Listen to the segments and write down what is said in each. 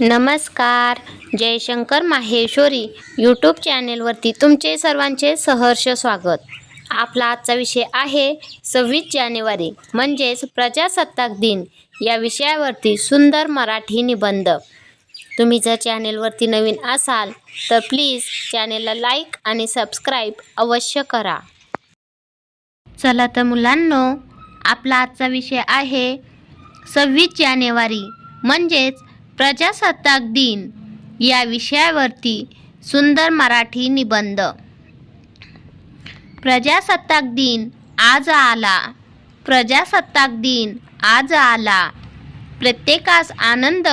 नमस्कार. जयशंकर माहेश्वरी यूट्यूब चॅनेलवरती तुमचे सर्वांचे सहर्ष स्वागत. आपला आजचा विषय आहे सव्वीस जानेवारी म्हणजेच प्रजासत्ताक दिन. या विषयावरती सुंदर मराठी निबंध. तुम्ही जर चॅनेलवरती नवीन असाल तर प्लीज चॅनेलला लाईक आणि सबस्क्राईब अवश्य करा. चला तर मुलांनो आपला आजचा विषय आहे सव्वीस जानेवारी म्हणजेच प्रजासत्ताक दिन. या विषयावरती सुंदर मराठी निबंध. प्रजासत्ताक दिन आज आला. प्रजासत्ताक दिन आज आला. प्रत्येकास आनंद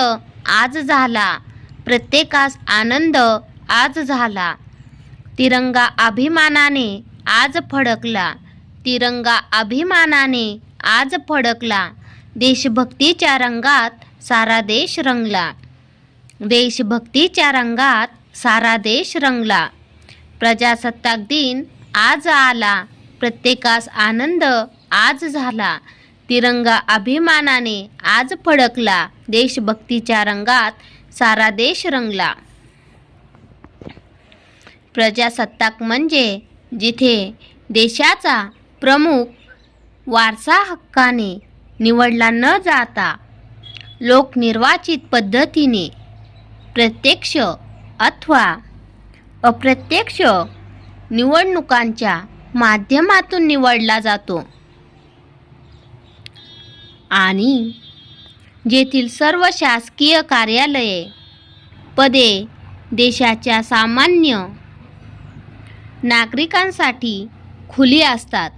आज झाला. प्रत्येकास आनंद आज झाला. तिरंगा अभिमानाने आज फडकला. तिरंगा अभिमानाने आज फडकला. देशभक्तीच्या रंगात सारा देश रंगला. देशभक्तीच्या रंगात सारा देश रंगला. प्रजासत्ताक दिन आज आला. प्रत्येकास आनंद आज झाला. तिरंगा अभिमानाने आज फडकला. देशभक्तीच्या रंगात सारा देश रंगला. प्रजासत्ताक म्हणजे जिथे देशाचा प्रमुख वारसा हक्काने निवडला न जाता लोकनिर्वाचित पद्धतीने प्रत्यक्ष अथवा अप्रत्यक्ष निवडणुकांच्या माध्यमातून निवडला जातो. आणि जेथील सर्व शासकीय कार्यालये पदे देशाच्या सामान्य नागरिकांसाठी खुली असतात.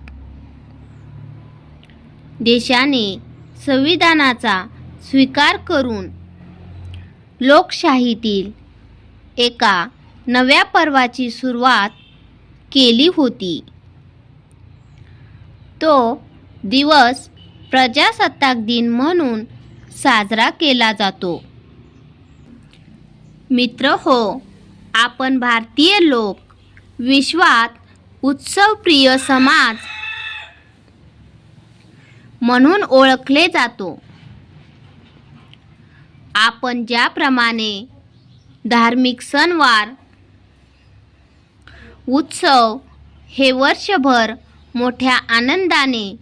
देशाने संविधानाचा स्वीकार करून लोकशाहीतील एका नव्या पर्वाची सुरुवात केली होती. तो दिवस प्रजासत्ताक दिन म्हणून साजरा केला जातो. मित्र हो आपण भारतीय लोक विश्वात उत्सवप्रिय समाज म्हणून ओळखले जातो. आपण ज्याप्रमाणे धार्मिक सणवार उत्सव हे वर्षभर मोठ्या आनंदाने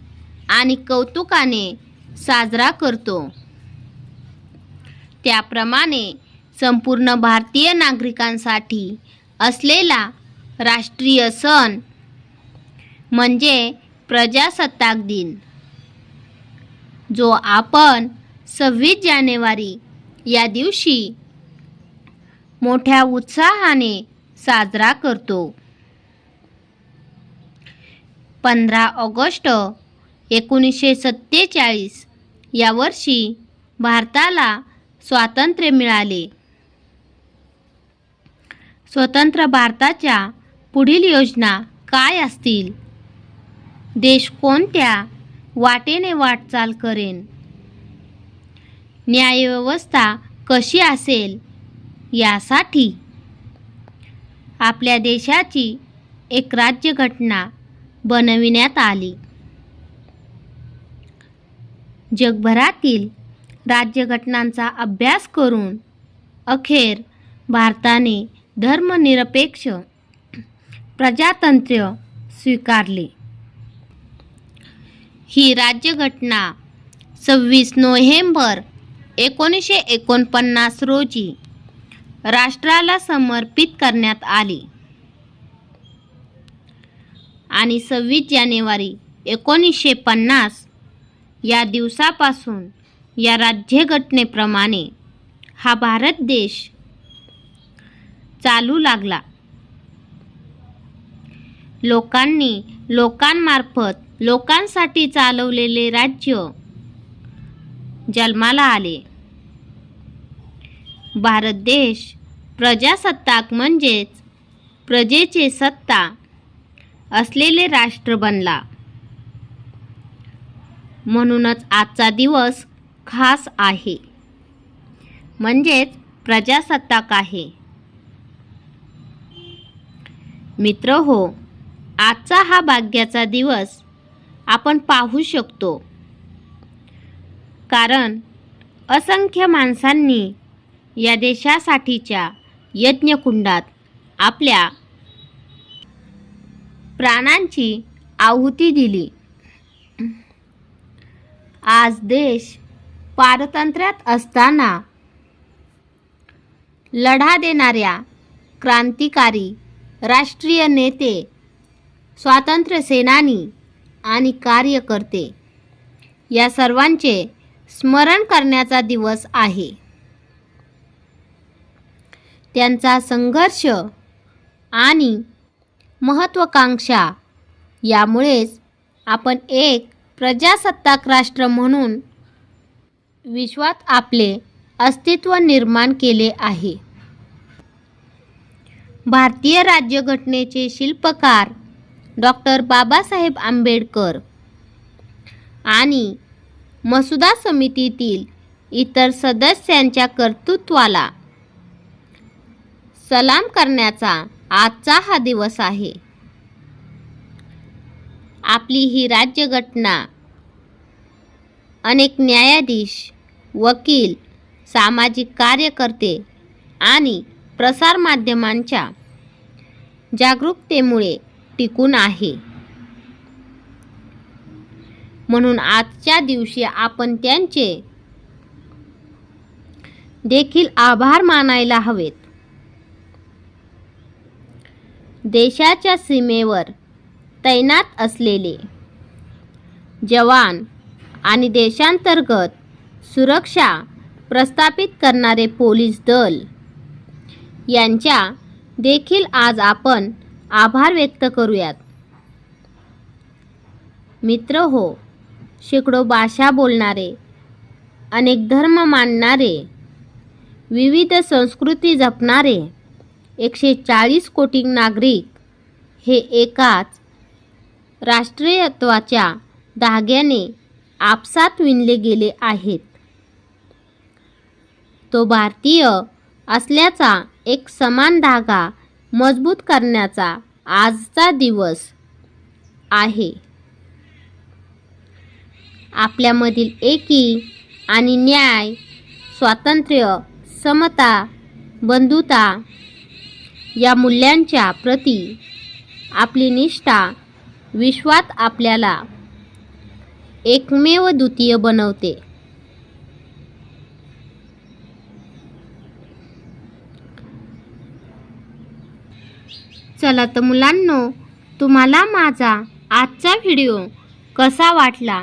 आणि कौतुकाने साजरा करतो. त्याप्रमाणे संपूर्ण भारतीय नागरिकांसाठी असलेला राष्ट्रीय सण म्हणजे प्रजासत्ताक दिन जो आपण सव्वीस जानेवारी या दिवशी मोठ्या उत्साहाने साजरा करतो. पंधरा ऑगस्ट एकोणीसशे सत्तेचाळीस या वर्षी भारताला स्वातंत्र्य मिळाले. स्वतंत्र भारताच्या पुढील योजना काय असतील? देश कोणत्या वाटेने वाटचाल करेन? न्यायव्यवस्था कशी असेल यासाठी आपल्या देशाची एक राज्यघटना बनविण्यात आली. जगभरातील राज्यघटनांचा अभ्यास करून अखेर भारताने धर्मनिरपेक्ष प्रजातंत्र्य स्वीकारले. ही राज्यघटना सव्वीस नोव्हेंबर एकोणीसशे एकोणपन्नास रोजी राष्ट्राला समर्पित करण्यात आली. आणि सव्वीस जानेवारी एकोणीसशे पन्नास या दिवसापासून या राज्यघटनेप्रमाणे हा भारत देश चालू लागला. लोकांनी लोकांमार्फत लोकांसाठी चालवलेले राज्य जन्माला आले. भारत देश प्रजासत्ताक म्हणजेच प्रजेचे सत्ता असलेले राष्ट्र बनला. म्हणूनच आजचा दिवस खास आहे. म्हणजेच प्रजासत्ताक आहे. मित्र हो आजचा हा भाग्याचा दिवस आपण पाहू शकतो. कारण असंख्य माणसांनी या देशासाठीच्या यज्ञकुंडात आपल्या प्राणांची आहुती दिली. आज देश पारतंत्र्यात असताना लढा देणाऱ्या क्रांतिकारी राष्ट्रीय नेते स्वातंत्र्य सेनानी आणि कार्यकर्ते या सर्वांचे स्मरण करण्याचा दिवस आहे. त्यांचा संघर्ष आणि महत्त्वाकांक्षा यामुळेच आपण एक प्रजासत्ताक राष्ट्र म्हणून विश्वात आपले अस्तित्व निर्माण केले आहे. भारतीय राज्यघटनेचे शिल्पकार डॉक्टर बाबासाहेब आंबेडकर आणि मसुदा समितीतील इतर सदस्यांच्या कर्तृत्वाला सलाम करण्याचा आजचा हा दिवस आहे. आपली ही राज्यघटना अनेक न्यायाधीश वकील सामाजिक कार्यकर्ते आणि प्रसारमाध्यमांच्या जागरूकतेमुळे टिकून आहे. म्हणून आजच्या दिवशी आपण त्यांचे देखील आभार मानायला हवेत. देशाच्या सीमेवर तैनात असलेले जवान आणि देशांतर्गत सुरक्षा प्रस्थापित करणारे पोलीस दल यांच्या देखील आज आपण आभार व्यक्त करूयात. मित्र हो शेकडो भाषा बोलणारे अनेक धर्म मानणारे विविध संस्कृती जपणारे एकशे चाळीस कोटी नागरिक हे एकाच राष्ट्रीयत्वाच्या धाग्याने आपसात विणले गेले आहेत. तो भारतीय असल्याचा एक समान धागा मजबूत करण्याचा आजचा दिवस आहे. आपल्यामधील एकी आणि न्याय स्वातंत्र्य समता बंधुता या मूल्यांच्या प्रती आपली निष्ठा विश्वात आपल्याला एकमेव द्वितीय बनवते. चला तर मुलांनो तुम्हाला माझा आजचा व्हिडिओ कसा वाटला